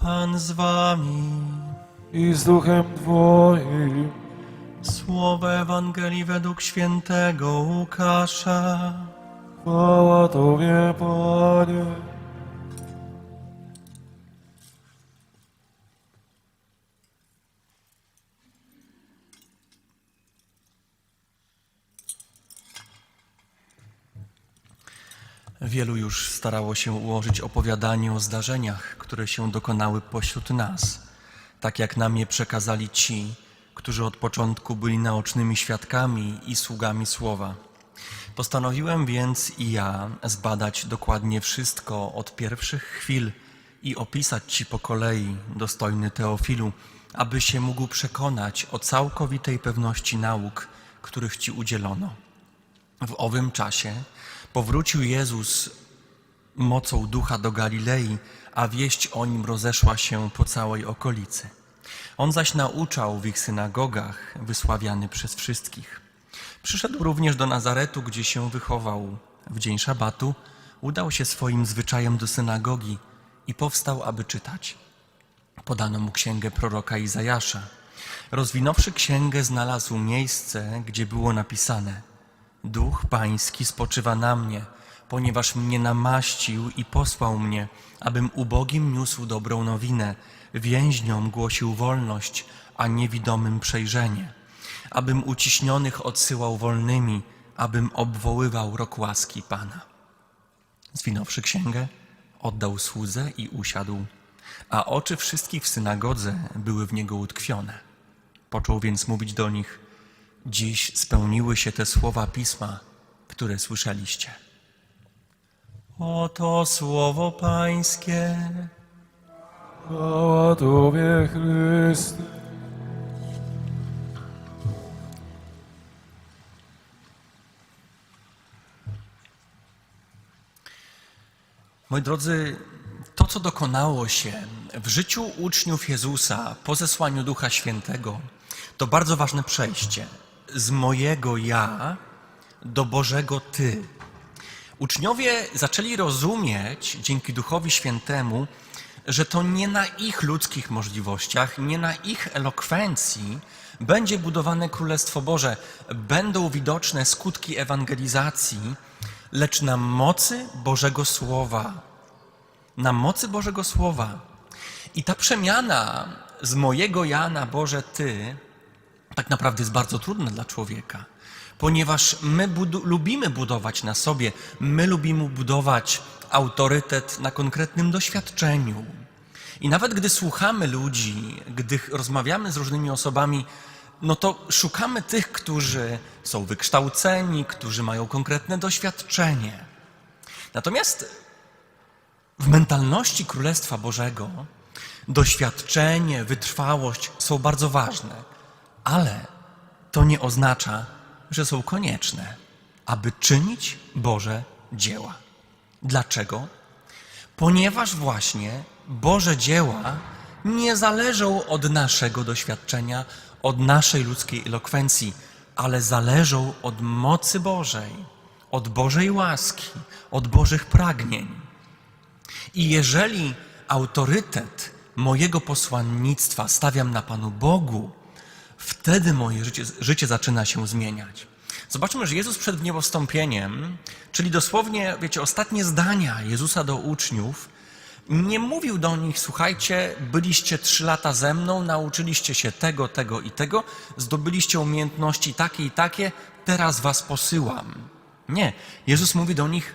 Pan z wami. i z duchem Twoim. Słowo Ewangelii według świętego Łukasza. Chwała Tobie, Panie. Wielu już starało się ułożyć opowiadanie o zdarzeniach, które się dokonały pośród nas, tak jak nam je przekazali ci, którzy od początku byli naocznymi świadkami i sługami słowa. Postanowiłem więc i ja zbadać dokładnie wszystko od pierwszych chwil i opisać Ci po kolei, dostojny Teofilu, aby się mógł przekonać o całkowitej pewności nauk, których Ci udzielono. W owym czasie powrócił Jezus mocą ducha do Galilei, a wieść o nim rozeszła się po całej okolicy. On zaś nauczał w ich synagogach, wysławiany przez wszystkich. Przyszedł również do Nazaretu, gdzie się wychował. W dzień szabatu udał się swoim zwyczajem do synagogi i powstał, aby czytać. Podano mu księgę proroka Izajasza. Rozwinąwszy księgę, znalazł miejsce, gdzie było napisane: Duch Pański spoczywa na mnie, ponieważ mnie namaścił i posłał mnie, abym ubogim niósł dobrą nowinę, więźniom głosił wolność, a niewidomym przejrzenie, abym uciśnionych odsyłał wolnymi, abym obwoływał rok łaski Pana. Zwinąwszy księgę, oddał słudze i usiadł, a oczy wszystkich w synagodze były w niego utkwione. Począł więc mówić do nich: Dziś spełniły się te słowa pisma, które słyszeliście. Oto słowo Pańskie. Chwała Tobie, Chryste. Moi drodzy, to co dokonało się w życiu uczniów Jezusa po zesłaniu Ducha Świętego, to bardzo ważne przejście z mojego ja do Bożego Ty. Uczniowie zaczęli rozumieć dzięki Duchowi Świętemu, że to nie na ich ludzkich możliwościach, nie na ich elokwencji będzie budowane Królestwo Boże, będą widoczne skutki ewangelizacji, lecz na mocy Bożego Słowa. Na mocy Bożego Słowa. I ta przemiana z mojego ja na Boże Ty tak naprawdę jest bardzo trudna dla człowieka, ponieważ my budu- lubimy budować na sobie, my lubimy budować autorytet na konkretnym doświadczeniu. I nawet gdy słuchamy ludzi, gdy rozmawiamy z różnymi osobami, no to szukamy tych, którzy są wykształceni, którzy mają konkretne doświadczenie. Natomiast w mentalności Królestwa Bożego doświadczenie, wytrwałość są bardzo ważne, ale to nie oznacza, że są konieczne, aby czynić Boże dzieła. Dlaczego? Ponieważ właśnie Boże dzieła nie zależą od naszego doświadczenia, od naszej ludzkiej elokwencji, ale zależą od mocy Bożej, od Bożej łaski, od Bożych pragnień. I jeżeli autorytet mojego posłannictwa stawiam na Panu Bogu, wtedy moje życie, życie zaczyna się zmieniać. Zobaczmy, że Jezus przed wniebostąpieniem, czyli dosłownie, wiecie, ostatnie zdania Jezusa do uczniów, nie mówił do nich, słuchajcie, byliście trzy lata ze mną, nauczyliście się tego, tego i tego, zdobyliście umiejętności takie i takie, teraz was posyłam. Nie. Jezus mówi do nich,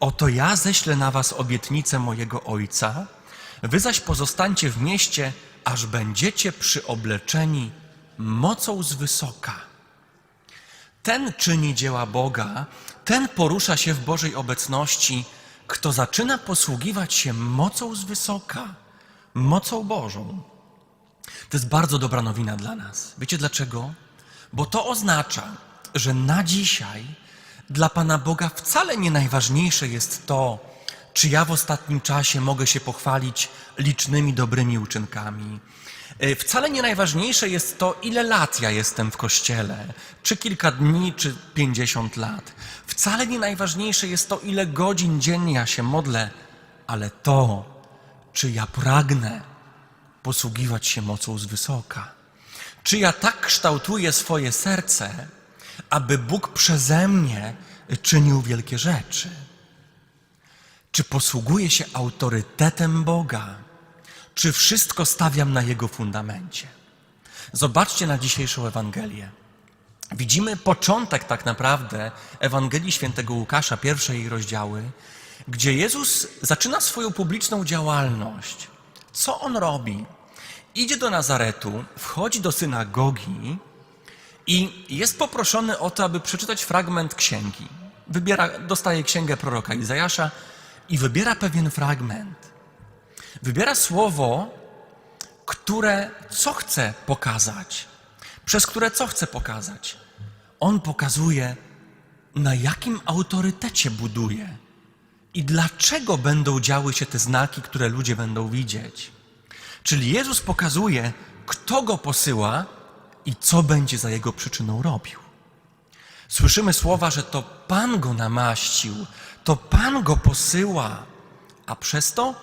oto ja ześlę na was obietnicę mojego Ojca, wy zaś pozostańcie w mieście, aż będziecie przyobleczeni mocą z wysoka. Ten czyni dzieła Boga, ten porusza się w Bożej obecności, kto zaczyna posługiwać się mocą z wysoka, mocą Bożą. To jest bardzo dobra nowina dla nas. Wiecie dlaczego? Bo to oznacza, że na dzisiaj dla Pana Boga wcale nie najważniejsze jest to, czy ja w ostatnim czasie mogę się pochwalić licznymi dobrymi uczynkami. E, Wcale nie najważniejsze jest to, ile lat ja jestem w kościele, czy kilka dni, czy pięćdziesiąt lat. Wcale nie najważniejsze jest to, ile godzin dziennie ja się modlę, ale to, czy ja pragnę posługiwać się mocą z wysoka? Czy ja tak kształtuję swoje serce, aby Bóg przeze mnie czynił wielkie rzeczy? Czy posługuję się autorytetem Boga? Czy wszystko stawiam na Jego fundamencie? Zobaczcie na dzisiejszą Ewangelię. Widzimy początek tak naprawdę Ewangelii Świętego Łukasza, pierwszej rozdziały, gdzie Jezus zaczyna swoją publiczną działalność. Co on robi? Idzie do Nazaretu, wchodzi do synagogi i jest poproszony o to, aby przeczytać fragment księgi. Wybiera, dostaje księgę proroka Izajasza i wybiera pewien fragment. Wybiera słowo, które co chce pokazać, przez które co chce pokazać. On pokazuje, na jakim autorytecie buduje i dlaczego będą działy się te znaki, które ludzie będą widzieć. Czyli Jezus pokazuje, kto go posyła i co będzie za jego przyczyną robił. Słyszymy słowa, że to Pan go namaścił, to Pan go posyła, a przez to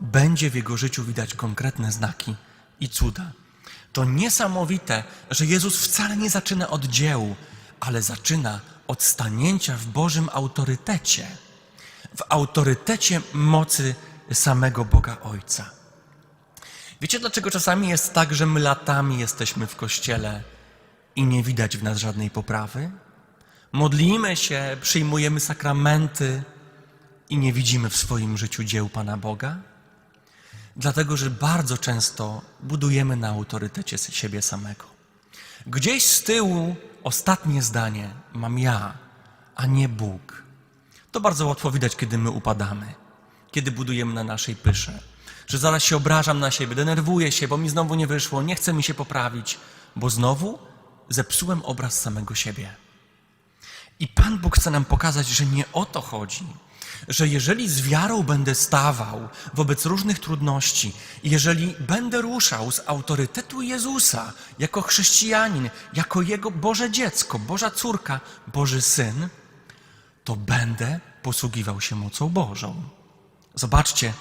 będzie w jego życiu widać konkretne znaki i cuda. To niesamowite, że Jezus wcale nie zaczyna od dzieł, ale zaczyna od stanięcia w Bożym autorytecie, w autorytecie mocy samego Boga Ojca. Wiecie, dlaczego czasami jest tak, że my latami jesteśmy w kościele i nie widać w nas żadnej poprawy? Modlimy się, przyjmujemy sakramenty i nie widzimy w swoim życiu dzieł Pana Boga? Dlatego, że bardzo często budujemy na autorytecie siebie samego. Gdzieś z tyłu ostatnie zdanie mam ja, a nie Bóg. To bardzo łatwo widać, kiedy my upadamy, kiedy budujemy na naszej pysze, że zaraz się obrażam na siebie, denerwuję się, bo mi znowu nie wyszło, nie chce mi się poprawić, bo znowu zepsułem obraz samego siebie. I Pan Bóg chce nam pokazać, że nie o to chodzi, że jeżeli z wiarą będę stawał wobec różnych trudności, jeżeli będę ruszał z autorytetu Jezusa jako chrześcijanin, jako Jego Boże dziecko, Boża córka, Boży syn, to będę posługiwał się mocą Bożą. Zobaczcie,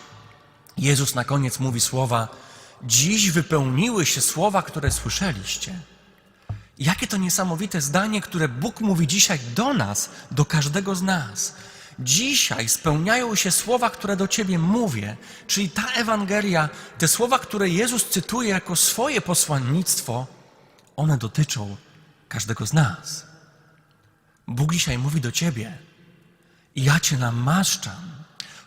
Jezus na koniec mówi słowa: Dziś wypełniły się słowa, które słyszeliście. Jakie to niesamowite zdanie, które Bóg mówi dzisiaj do nas, do każdego z nas. Dzisiaj spełniają się słowa, które do Ciebie mówię, czyli ta Ewangelia, te słowa, które Jezus cytuje jako swoje posłannictwo, one dotyczą każdego z nas. Bóg dzisiaj mówi do Ciebie: Ja Cię namaszczam,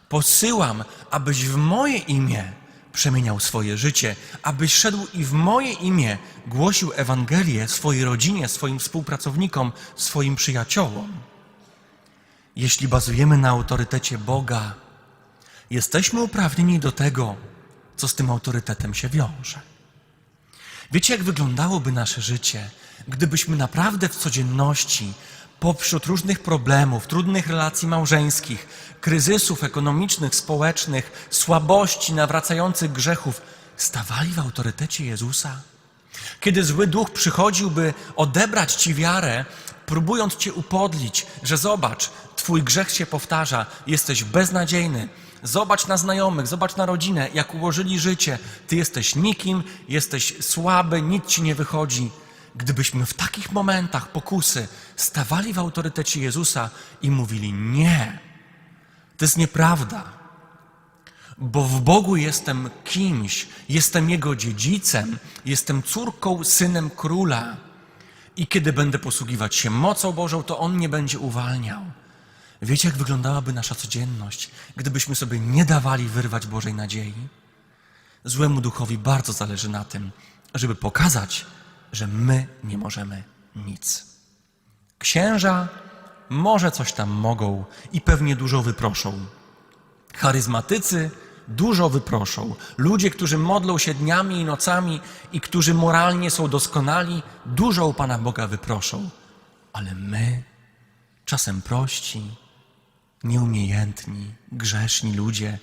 posyłam, abyś w moje imię przemieniał swoje życie, abyś szedł i w moje imię głosił Ewangelię swojej rodzinie, swoim współpracownikom, swoim przyjaciołom. Jeśli bazujemy na autorytecie Boga, jesteśmy uprawnieni do tego, co z tym autorytetem się wiąże. Wiecie, jak wyglądałoby nasze życie, gdybyśmy naprawdę w codzienności, poprzez różnych problemów, trudnych relacji małżeńskich, kryzysów ekonomicznych, społecznych, słabości, nawracających grzechów, stawali w autorytecie Jezusa? Kiedy zły duch przychodziłby odebrać ci wiarę, próbując cię upodlić, że zobacz, twój grzech się powtarza, jesteś beznadziejny. Zobacz na znajomych, zobacz na rodzinę, jak ułożyli życie. Ty jesteś nikim, jesteś słaby, nic ci nie wychodzi. Gdybyśmy w takich momentach pokusy stawali w autorytecie Jezusa i mówili: Nie, to jest nieprawda, bo w Bogu jestem kimś, jestem Jego dziedzicem, jestem córką, synem króla. I kiedy będę posługiwać się mocą Bożą, to On nie będzie uwalniał. Wiecie, jak wyglądałaby nasza codzienność, gdybyśmy sobie nie dawali wyrwać Bożej nadziei? Złemu duchowi bardzo zależy na tym, żeby pokazać, że my nie możemy nic. Księża może coś tam mogą i pewnie dużo wyproszą. Charyzmatycy dużo wyproszą. Ludzie, którzy modlą się dniami i nocami i którzy moralnie są doskonali, dużo u Pana Boga wyproszą. Ale my, czasem prości, nieumiejętni, grzeszni ludzie,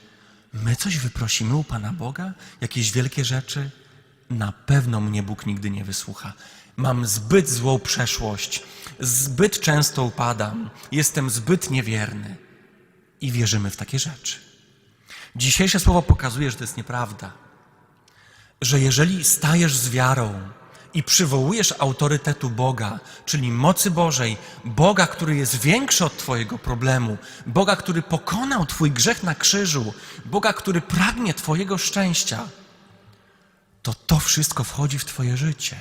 my coś wyprosimy u Pana Boga? Jakieś wielkie rzeczy? Na pewno mnie Bóg nigdy nie wysłucha. Mam zbyt złą przeszłość, zbyt często upadam, jestem zbyt niewierny i wierzymy w takie rzeczy. Dzisiejsze słowo pokazuje, że to jest nieprawda. że jeżeli stajesz z wiarą i przywołujesz autorytetu Boga, czyli mocy Bożej, Boga, który jest większy od Twojego problemu, Boga, który pokonał Twój grzech na krzyżu, Boga, który pragnie Twojego szczęścia, to to wszystko wchodzi w Twoje życie.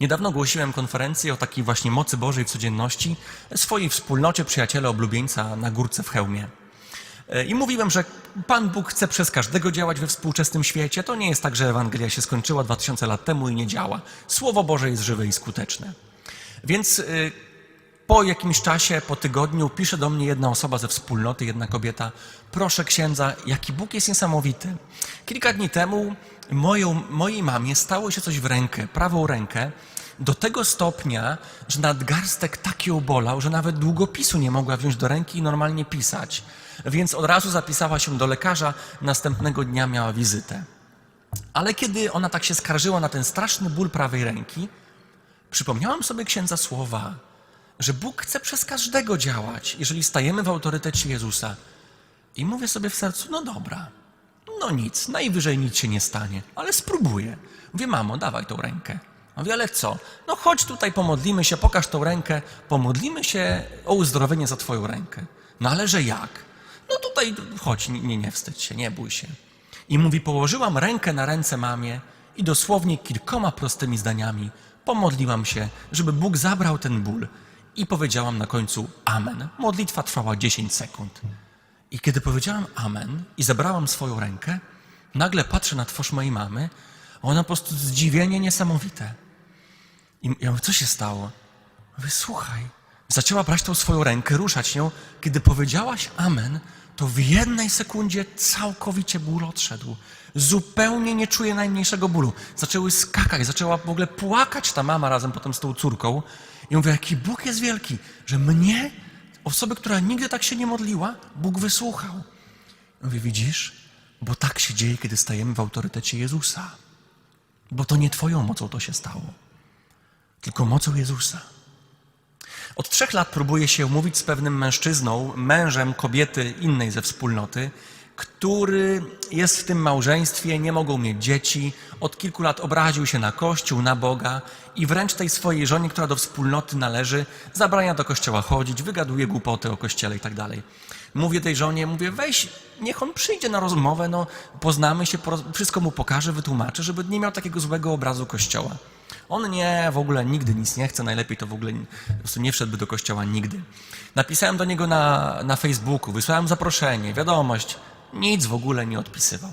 Niedawno głosiłem konferencję o takiej właśnie mocy Bożej w codzienności swojej wspólnocie przyjaciele oblubieńca na górce w Chełmie. E, I mówiłem, że Pan Bóg chce przez każdego działać we współczesnym świecie. To nie jest tak, że Ewangelia się skończyła 2000 lat temu i nie działa. Słowo Boże jest żywe i skuteczne. Więc y, po jakimś czasie, po tygodniu, pisze do mnie jedna osoba ze wspólnoty, jedna kobieta. Proszę księdza, jaki Bóg jest niesamowity. Kilka dni temu moją, mojej mamie stało się coś w rękę, prawą rękę, do tego stopnia, że nadgarstek tak ją bolał, że nawet długopisu nie mogła wziąć do ręki i normalnie pisać. Więc od razu zapisała się do lekarza, następnego dnia miała wizytę. Ale kiedy ona tak się skarżyła na ten straszny ból prawej ręki, przypomniałam sobie księdza słowa, że Bóg chce przez każdego działać, jeżeli stajemy w autorytecie Jezusa. I mówię sobie w sercu, no dobra, no nic, najwyżej nic się nie stanie, ale spróbuję. Mówię, mamo, dawaj tą rękę. A Mówię, ale co? No chodź tutaj, pomodlimy się, pokaż tą rękę, pomodlimy się o uzdrowienie za twoją rękę. No ale że jak? No tutaj chodź, nie, nie wstydź się, nie bój się. I mówi, położyłam rękę na ręce mamie i dosłownie kilkoma prostymi zdaniami pomodliłam się, żeby Bóg zabrał ten ból. I powiedziałam na końcu Amen. Modlitwa trwała 10 sekund. I kiedy powiedziałam Amen i zabrałam swoją rękę, nagle patrzę na twarz mojej mamy, a ona po prostu zdziwienie niesamowite. I ja mówię, co się stało? Mówię, słuchaj. Zaczęła brać tą swoją rękę, ruszać nią. Kiedy powiedziałaś Amen, to w jednej sekundzie całkowicie ból odszedł. Zupełnie nie czuję najmniejszego bólu. Zaczęły skakać, zaczęła w ogóle płakać ta mama razem potem z tą córką. I mówię, jaki Bóg jest wielki, że mnie, osoby, która nigdy tak się nie modliła, Bóg wysłuchał. Mówię, widzisz? Bo tak się dzieje, kiedy stajemy w autorytecie Jezusa. Bo to nie Twoją mocą to się stało, tylko mocą Jezusa. Od trzech lat próbuję się umówić z pewnym mężczyzną, mężem kobiety innej ze wspólnoty, który jest w tym małżeństwie, nie mogą mieć dzieci, od kilku lat obraził się na Kościół, na Boga i wręcz tej swojej żonie, która do wspólnoty należy, zabrania do kościoła chodzić, wygaduje głupoty o kościele i tak dalej. Mówię tej żonie, mówię, weź, niech on przyjdzie na rozmowę, no, poznamy się, wszystko mu pokażę, wytłumaczę, żeby nie miał takiego złego obrazu kościoła. On nie, w ogóle nigdy nic nie chce, najlepiej to w ogóle po prostu nie wszedłby do kościoła nigdy. Napisałem do niego na, na Facebooku, wysłałem zaproszenie, wiadomość, nic w ogóle nie odpisywał.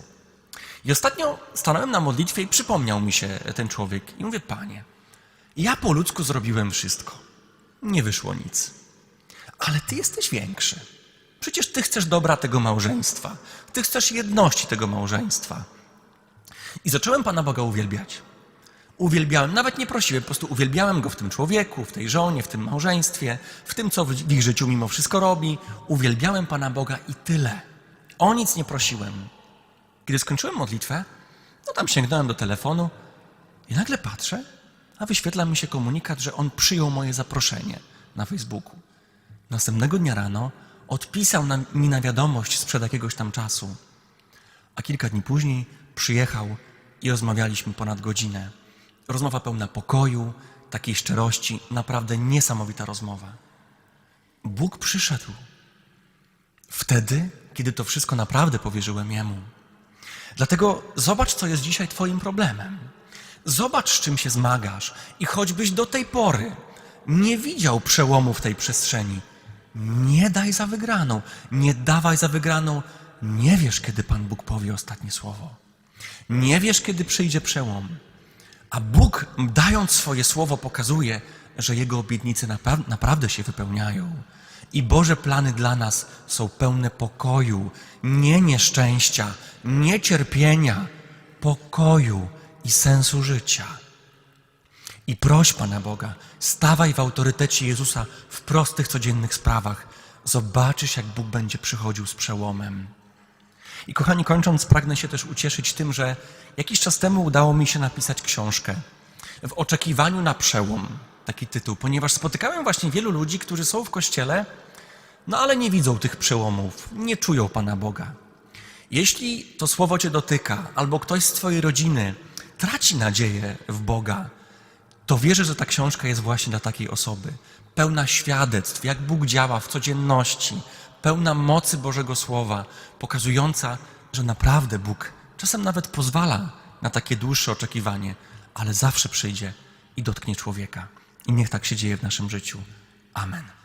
I ostatnio stanąłem na modlitwie i przypomniał mi się ten człowiek. I mówię, panie, ja po ludzku zrobiłem wszystko. Nie wyszło nic. Ale ty jesteś większy. Przecież ty chcesz dobra tego małżeństwa. Ty chcesz jedności tego małżeństwa. I zacząłem Pana Boga uwielbiać. Uwielbiałem, nawet nie prosiłem, po prostu uwielbiałem Go w tym człowieku, w tej żonie, w tym małżeństwie, w tym, co w ich życiu mimo wszystko robi. Uwielbiałem Pana Boga i tyle. O nic nie prosiłem. Kiedy skończyłem modlitwę, no tam sięgnąłem do telefonu i nagle patrzę, a wyświetla mi się komunikat, że on przyjął moje zaproszenie na Facebooku. Następnego dnia rano odpisał na, mi na wiadomość sprzed jakiegoś tam czasu. A kilka dni później przyjechał i rozmawialiśmy ponad godzinę. Rozmowa pełna pokoju, takiej szczerości, naprawdę niesamowita rozmowa. Bóg przyszedł wtedy, kiedy to wszystko naprawdę powierzyłem Jemu. Dlatego zobacz, co jest dzisiaj Twoim problemem. Zobacz, z czym się zmagasz i choćbyś do tej pory nie widział przełomu w tej przestrzeni, nie daj za wygraną, nie dawaj za wygraną. Nie wiesz, kiedy Pan Bóg powie ostatnie słowo. Nie wiesz, kiedy przyjdzie przełom. A Bóg, dając swoje słowo, pokazuje, że Jego obietnice napra- naprawdę się wypełniają. I Boże plany dla nas są pełne pokoju, nie nieszczęścia, nie cierpienia, pokoju i sensu życia. I proś Pana Boga, stawaj w autorytecie Jezusa w prostych, codziennych sprawach. Zobaczysz, jak Bóg będzie przychodził z przełomem. I kochani, kończąc, pragnę się też ucieszyć tym, że jakiś czas temu udało mi się napisać książkę w oczekiwaniu na przełom, taki tytuł, ponieważ spotykałem właśnie wielu ludzi, którzy są w kościele, no ale nie widzą tych przełomów, nie czują Pana Boga. Jeśli to słowo Cię dotyka, albo ktoś z Twojej rodziny traci nadzieję w Boga, to wierzę, że ta książka jest właśnie dla takiej osoby. Pełna świadectw, jak Bóg działa w codzienności, pełna mocy Bożego Słowa, pokazująca, że naprawdę Bóg czasem nawet pozwala na takie dłuższe oczekiwanie, ale zawsze przyjdzie i dotknie człowieka. I niech tak się dzieje w naszym życiu. Amen.